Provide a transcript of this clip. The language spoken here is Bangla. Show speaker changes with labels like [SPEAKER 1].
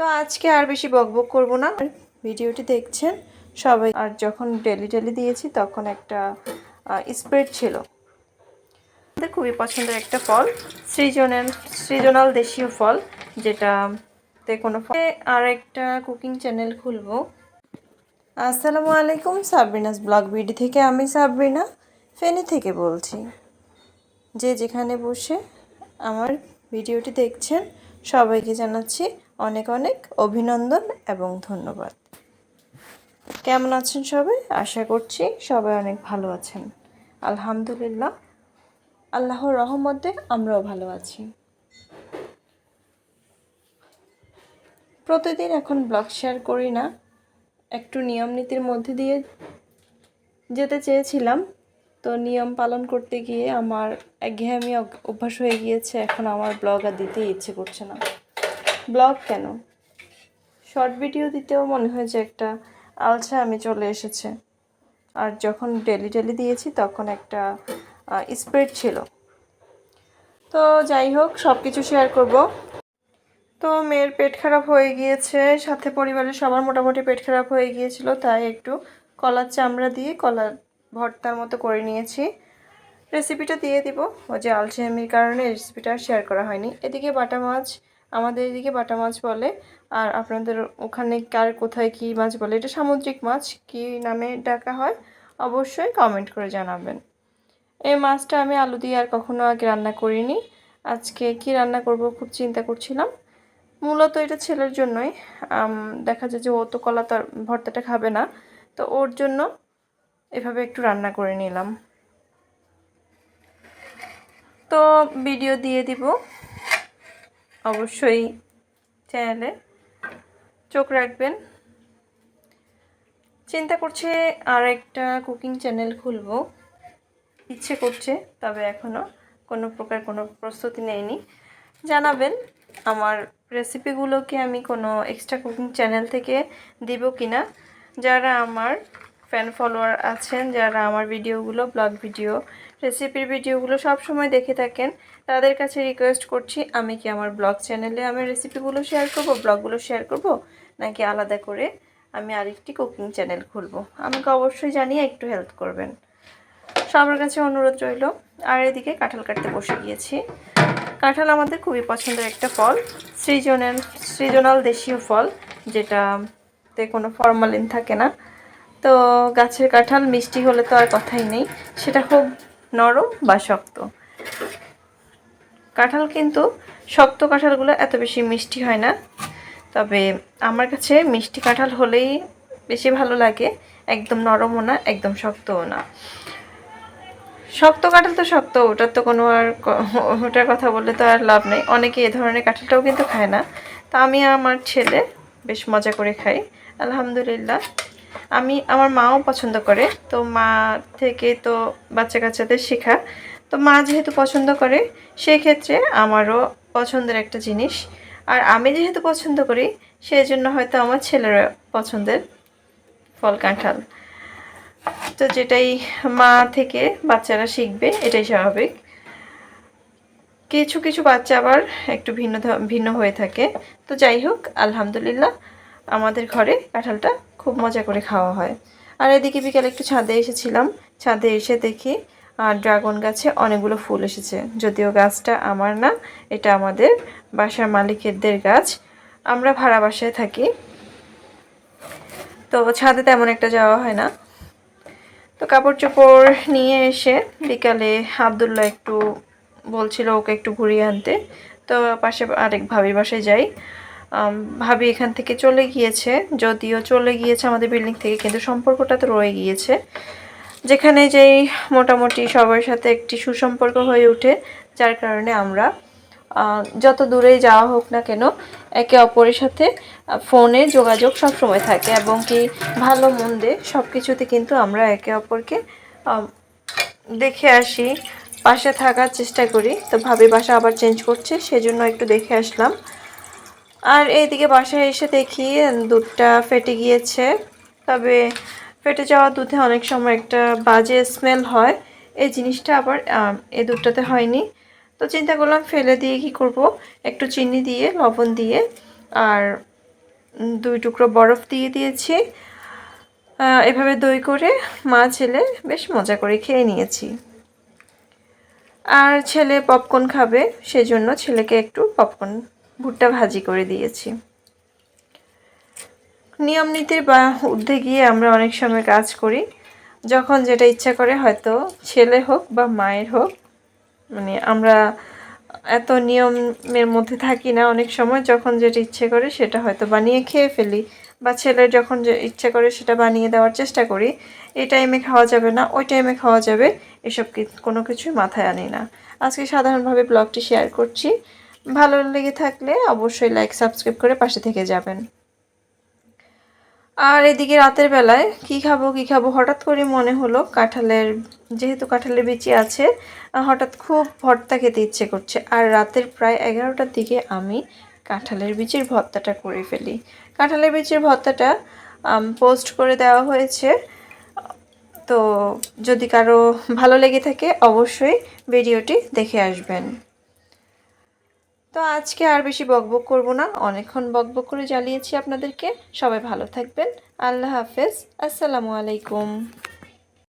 [SPEAKER 1] তো আজকে আর বেশি বকবক করব না। ভিডিওটি দেখছেন সবাই। আর যখন ডেলি ডেলি দিয়েছি, তখন একটা স্প্রেড ছিল। আমাদের খুবই পছন্দের একটা ফল সৃজনাল সৃজনাল দেশীয় ফল যেটাতে কোনো ফল- আর একটা কুকিং চ্যানেল খুলবো। আসসালামু আলাইকুম, সাবরিনাস ব্লগ বিডি থেকে আমি সাবরিনা, ফেনী থেকে বলছি। যে যেখানে বসে আমার ভিডিওটি দেখছেন, সবাইকে জানাচ্ছি অনেক অনেক অভিনন্দন এবং ধন্যবাদ। কেমন আছেন সবাই? আশা করছি সবাই অনেক ভালো আছেন। আলহামদুলিল্লাহ। আল্লাহর রহমতে আমরাও ভালো আছি। প্রতিদিন এখন ব্লগ শেয়ার করি না। একটু নিয়ম নীতির মধ্যে দিয়ে যেতে চেয়েছিলাম। তো নিয়ম পালন করতে গিয়ে আমার একঘেয়েমি অভ্যাস হয়ে গিয়েছে। এখন আমার ব্লগ আর দিতে ইচ্ছে করছে না। ব্লগ কেন? শর্ট ভিডিও দিতেও মনে হয় যে একটা আলসা আমি চলে এসেছে। আর যখন ডেলি ডেলি দিয়েছি তখন একটা স্প্রেড ছিল। তো যাই হোক সব কিছু শেয়ার করব। তো মেয়ের পেট খারাপ হয়ে গিয়েছে, সাথে পরিবারের সবার মোটামুটি পেট খারাপ হয়ে গিয়েছিল, তাই একটু কলার চামড়া দিয়ে কলার ভর্তার মতো করে নিয়েছি। রেসিপিটা দিয়ে দিব। ও যে আলসেমির কারণে রেসিপিটা শেয়ার করা হয়নি। এদিকে বাটা মাছ আমাদের এদিকে বাটা মাছ বলে, আর আপনাদের ওখানে কার কোথায় কি মাছ বলে? এটা সামুদ্রিক মাছ, কি নামে ডাকা হয় অবশ্যই কমেন্ট করে জানাবেন। এই মাছটা আমি আলু দিয়ে আর কখনো আগে রান্না করিনি। আজকে কি রান্না করব খুব চিন্তা করছিলাম। মূলত এটা ছেলের জন্যই। দেখা যায় যে ও তো কলা তার, ভর্তাটা খাবে না, তো ওর জন্য এভাবে একটু রান্না করে নিলাম। তো ভিডিও দিয়ে দিব। অবশ্যই চ্যানেলে চোখ রাখবেন। চিন্তা করছে আর একটা কুকিং চ্যানেল খুলবো। ইচ্ছে করছে, তবে এখনও কোনো প্রকার কোনো প্রস্তুতি নেইনি। জানাবেন আমার রেসিপিগুলোকে আমি কোনো এক্সট্রা কুকিং চ্যানেল থেকে দিব কি না যারা আমার ফ্যান ফলোয়ার আছেন যারা আমার ভিডিওগুলো ব্লগ ভিডিও রেসিপির ভিডিওগুলো সব সময় দেখে থাকেন, তাদের কাছে রিকোয়েস্ট করছি, আমি কি আমার ব্লগ চ্যানেলে আমি রেসিপিগুলো শেয়ার করব ব্লগগুলো শেয়ার করব, নাকি আলাদা করে আমি আরেকটি কুকিং চ্যানেল খুলব? আমাকে অবশ্যই জানিয়ে একটু হেল্প করবেন। সবার কাছে অনুরোধ রইল, আর এদিকে কাঁঠাল কাটতে বসে গিয়েছি। কাঁঠাল আমাদের খুবই পছন্দের একটা ফল সৃজনাল সৃজনাল দেশীয় ফল যেটাতে কোনো ফরমালিন থাকে না। তো গাছের কাঁঠাল, মিষ্টি হলে তো আর কথাই নেই। সেটা খুব নরম বা শক্ত। কাঁঠাল কিন্তু শক্ত কাঁঠালগুলো এত বেশি মিষ্টি হয় না। তবে আমার কাছে মিষ্টি কাঁঠাল হলেই বেশি ভালো লাগে। একদম নরমও না, একদম শক্তও না। শক্ত কাঁঠাল তো শক্ত, ওটার তো কোনো আর ওটার কথা বললে তো আর লাভ নেই। অনেকে এ ধরনের কাঁঠালটাও কিন্তু খায় না। তা আমি আমার ছেলে বেশ মজা করে খাই। আলহামদুলিল্লাহ। আমি, আমার মাও পছন্দ করে। তো মা থেকে তো বাচ্চা কাচ্চাদের শেখা। তো মা যেহেতু পছন্দ করে সেই ক্ষেত্রে আমারও পছন্দের একটা জিনিস। আর আমি যেহেতু পছন্দ করি সেই জন্য হয়তো আমার ছেলের পছন্দের ফল কাঁঠাল। তো যেটাই মা থেকে বাচ্চারা শিখবে, এটাই স্বাভাবিক। কিছু কিছু বাচ্চা আবার একটু ভিন্ন ভিন্ন হয়ে থাকে। তো যাই হোক, আলহামদুলিল্লাহ। আমাদের ঘরে কাঁঠালটা খুব মজা করে খাওয়া হয়। আর এদিকে বিকালে একটু ছাদে এসেছিলাম। ছাদে এসে দেখি আর ড্রাগন গাছে অনেকগুলো ফুল এসেছে। যদিও গাছটা আমার না, এটা আমাদের বাসার মালিকেরদের গাছ। আমরা ভাড়া বাসায় থাকি। তো ছাদে তেমন একটা যাওয়া হয় না। তো কাপড় চোপড় নিয়ে এসে বিকালে আবদুল্লাহ একটু বলছিল ওকে একটু ঘুরিয়ে আনতে। তো পাশে আরেক ভাবির বাসায় যাই। ভাবি এখান থেকে চলে গিয়েছে, যদিও চলে গিয়েছে আমাদের বিল্ডিং থেকে, কিন্তু সম্পর্কটা তো রয়ে গিয়েছে। যেখানে যেই মোটামুটি সবার সাথে একটি সুসম্পর্ক হয়ে ওঠে, যার কারণে আমরা যত দূরেই যাওয়া হোক না কেন, একে অপরের সাথে ফোনে যোগাযোগ সবসময় থাকে এবং কি ভালো মন্দে সব কিছুতে কিন্তু আমরা একে অপরকে দেখে আসি, পাশে থাকার চেষ্টা করি। তো ভাবি বাসা আবার চেঞ্জ করছে, সেজন্য একটু দেখে আসলাম। আর এইদিকে বাসায় এসে দেখি দুধটা ফেটে গিয়েছে। তবে ফেটে যাওয়া দুধে অনেক সময় একটা বাজে স্মেল হয়। এই জিনিসটা আবার এই দুধটাতে হয়নি। তো চিন্তা করলাম ফেলে দিয়ে কি করব? একটু চিনি দিয়ে, লবণ দিয়ে আর দুই টুকরো বরফ দিয়ে দিয়েছি। এভাবে দই করে মা ছেলে বেশ মজা করে খেয়ে নিয়েছি। আর ছেলে পপকর্ন খাবে, সেজন্য ছেলেকে একটু পপকর্ন ভুট্টা ভাজি করে দিয়েছি। নিয়ম নীতির বা ঊর্ধ্বে গিয়ে আমরা অনেক সময় কাজ করি। যখন যেটা ইচ্ছা করে হয়তো ছেলে হোক বা মায়ের হোক মানে আমরা এত নিয়মের মধ্যে থাকি না, অনেক সময় যখন যেটা ইচ্ছে করে সেটা হয়তো বানিয়ে খেয়ে ফেলি বা ছেলের যখন যে ইচ্ছে করে সেটা বানিয়ে দেওয়ার চেষ্টা করি, এই টাইমে খাওয়া যাবে না, ওই টাইমে খাওয়া যাবে, এসব কোনো কিছুই মাথায় আনি না। আজকে সাধারণভাবে ব্লগটি শেয়ার করছি। ভালো লেগে থাকলে অবশ্যই লাইক সাবস্ক্রাইব করে পাশে থেকে যাবেন। আর এদিকে রাতের বেলায় কি খাব কি খাব, হঠাৎ করে মনে হলো কাঁঠালের, যেহেতু কাঁঠালের বিচি আছে হঠাৎ খুব ভর্তা খেতে ইচ্ছে করছে। আর রাতের প্রায় এগারোটার দিকে আমি কাঁঠালের বিচির ভর্তাটা করে ফেলি। কাঁঠালের বিচির ভর্তাটা পোস্ট করে দেওয়া হয়েছে। তো যদি কারও ভালো লেগে থাকে, অবশ্যই ভিডিওটি দেখে আসবেন। তো আজকে আর বেশি বকবক করব না। অনেকক্ষণ বকবক করে জ্বালিয়েছি আপনাদেরকে। সবাই ভালো থাকবেন। আল্লাহ হাফেজ। আসসালামু আলাইকুম।